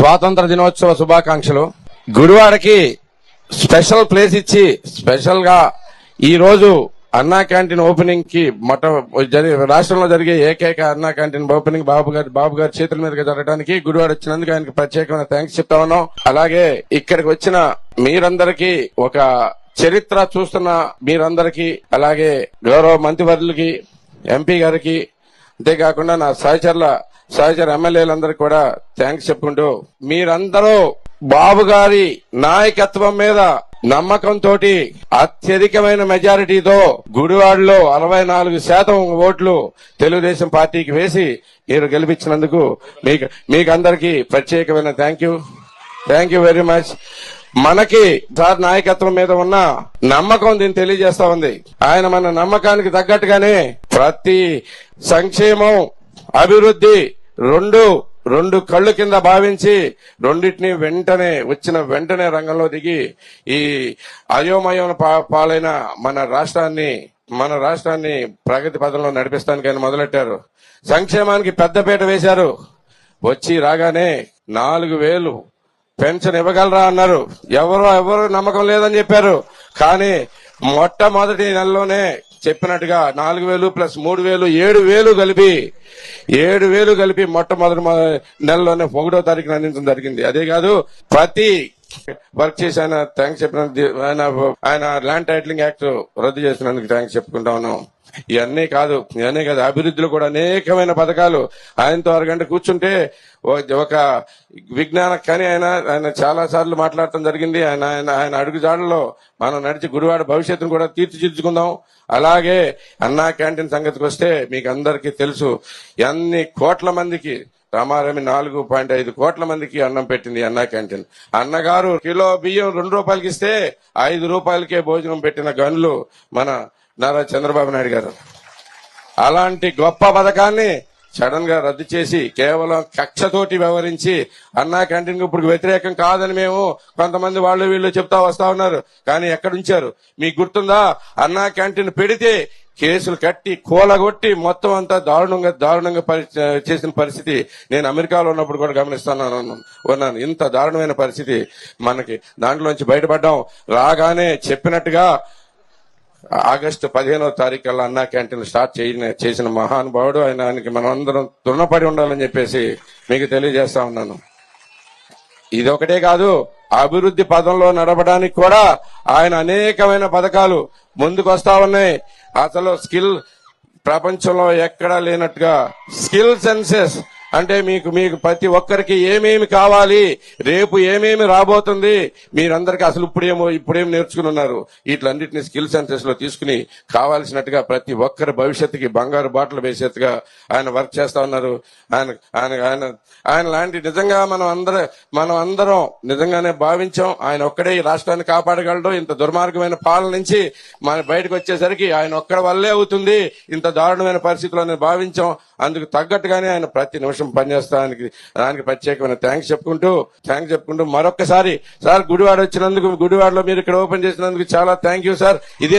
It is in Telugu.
స్వాతంత్ర దినోత్సవ శుభాకాంక్షలు. గురువారికి స్పెషల్ ప్లేస్ ఇచ్చి స్పెషల్గా ఈ రోజు అన్నా క్యాంటీన్ ఓపెనింగ్కి మొట్ట రాష్ట్రంలో జరిగే ఏకైక అన్నా క్యాంటీన్ ఓపెనింగ్ బాబు గారి బాబు గారి చేతుల మీదకి జరగడానికి గుడివాడ వచ్చినందుకు ఆయనకి ప్రత్యేకమైన థ్యాంక్స్ చెప్తా ఉన్నాం. అలాగే ఇక్కడికి వచ్చిన మీరందరికీ ఒక చరిత్ర చూస్తున్న మీరందరికీ అలాగే గౌరవ మంత్రివర్యులకి ఎంపీ గారికి అంతేకాకుండా నా సహచరుల సహచర ఎమ్మెల్యేలందరికీ కూడా థ్యాంక్స్ చెప్పుకుంటూ మీరందరూ బాబు గారి నాయకత్వం మీద నమ్మకంతో అత్యధికమైన మెజారిటీతో గుడివాడలో అరవై నాలుగు శాతం ఓట్లు తెలుగుదేశం పార్టీకి వేసి మీరు గెలిపించినందుకు మీకు మీకు అందరికీ ప్రత్యేకమైన thank you thank you very much మనకి సార్ నాయకత్వం మీద ఉన్న నమ్మకం దీన్ని తెలియజేస్తా ఉంది. ఆయన మన నమ్మకానికి తగ్గట్టుగానే ప్రతి సంక్షేమం అభివృద్ధి రెండు రెండు కళ్ళు కింద భావించి రెండింటిని వెంటనే వచ్చిన వెంటనే రంగంలో దిగి ఈ అయోమయం పాలైన మన రాష్ట్రాన్ని మన రాష్ట్రాన్ని ప్రగతి పదంలో నడిపిస్తానికి ఆయన మొదలెట్టారు. సంక్షేమానికి పెద్దపీట వేశారు. వచ్చి రాగానే నాలుగు వేలు పెన్షన్ ఇవ్వగలరా అన్నారు. ఎవరు ఎవరు నమ్మకం లేదని చెప్పారు. కానీ మొట్టమొదటి నెలలోనే చెప్పినట్టుగా నాలుగు వేలు ప్లస్ మూడు వేలు ఏడు వేలు కలిపి ఏడు వేలు కలిపి మొట్టమొదటి నెలలోనే ఒకటో తారీఖున అందించడం జరిగింది. అదే కాదు ప్రతి వర్క్ చేసి ఆయన థ్యాంక్స్ చెప్పిన ఆయన ఆయన ల్యాండ్ టైటిలింగ్ యాక్ట్ రద్దు చేసినందుకు థ్యాంక్స్ చెప్పుకుంటా ఉన్నాం. ఇవన్నీ కాదు ఇవన్నీ కాదు అభివృద్ధిలో కూడా అనేకమైన పథకాలు. ఆయనతో అరగంట కూర్చుంటే ఒక విజ్ఞాన కానీ ఆయన ఆయన చాలా సార్లు మాట్లాడటం జరిగింది. ఆయన ఆయన ఆయన అడుగుజాడల్లో మనం నడిచి గురువాడ భవిష్యత్తును కూడా తీర్చిదిద్దుకుందాం. అలాగే అన్నా క్యాంటీన్ సంగతికి వస్తే మీకు అందరికీ తెలుసు ఎన్ని కోట్ల మందికి రమారమి నాలుగు పాయింట్ ఐదు కోట్ల మందికి అన్నం పెట్టింది అన్నా క్యాంటీన్. అన్నగారు కిలో బియ్యం రెండు రూపాయలకి ఇస్తే ఐదు రూపాయలకే భోజనం పెట్టిన గనులు మన నారా చంద్రబాబు నాయుడు గారు. అలాంటి గొప్ప పథకాన్ని సడన్గా రద్దు చేసి కేవలం కక్షతోటి వ్యవహరించి అన్నా క్యాంటీన్ ఇప్పుడు వ్యతిరేకం కాదని మేము కొంతమంది వాళ్ళు వీళ్ళు చెప్తా వస్తా ఉన్నారు. కానీ ఎక్కడ ఉంచారు మీకు గుర్తుందా? అన్నా క్యాంటీన్ పెడితే కేసులు కట్టి కూలగొట్టి మొత్తం అంతా దారుణంగా దారుణంగా చేసిన పరిస్థితి నేను అమెరికాలో ఉన్నప్పుడు కూడా గమనిస్తాను ఉన్నాను. ఇంత దారుణమైన పరిస్థితి మనకి దాంట్లోంచి బయటపడ్డాం. రాగానే చెప్పినట్టుగా ఆగస్టు పదిహేనో తారీఖు కల్లా అన్నా క్యాంటీన్ స్టార్ట్ చేయన చేసిన మహానుభావుడు ఆయన ఆయనకి మనం అందరం రుణపడి ఉండాలని చెప్పేసి మీకు తెలియజేస్తా ఉన్నాను. ఇది ఒకటే కాదు అభివృద్ధి పదంలో నడపడానికి కూడా ఆయన అనేకమైన పథకాలు ముందుకు వస్తా ఉన్నాయి. అసలు స్కిల్ ప్రపంచంలో ఎక్కడా లేనట్టుగా స్కిల్ సెన్సెస్ అంటే మీకు మీకు ప్రతి ఒక్కరికి ఏమేమి కావాలి రేపు ఏమేమి రాబోతుంది మీరందరికీ అసలు ఇప్పుడేమో ఇప్పుడేం నేర్చుకుని ఉన్నారు. వీటిలన్నింటినీ స్కిల్ సెంటర్స్లో తీసుకుని కావాల్సినట్టుగా ప్రతి ఒక్కరి భవిష్యత్తుకి బంగారు బాటలు వేసేట్టుగా ఆయన వర్క్ చేస్తా ఉన్నారు. ఆయన ఆయన ఆయన ఆయన లాంటి నిజంగా మనం అందరం మనం అందరం నిజంగానే భావించాం. ఆయన ఒక్కడే ఈ రాష్ట్రాన్ని కాపాడగలడు. ఇంత దుర్మార్గమైన పాలన నుంచి మన బయటకు వచ్చేసరికి ఆయన ఒక్కడి వల్లే అవుతుంది. ఇంత దారుణమైన పరిస్థితులు భావించాం. అందుకు తగ్గట్టుగానే ఆయన ప్రతి నిమిషం పనిచేస్తానికి దానికి ప్రత్యేకమైన థ్యాంక్స్ చెప్పుకుంటూ థ్యాంక్స్ చెప్పుకుంటూ మరొకసారి సార్ గుడివాడ వచ్చినందుకు గుడివాడలో మీరు ఇక్కడ ఓపెన్ చేసినందుకు చాలా థ్యాంక్ యూ సార్ ఇది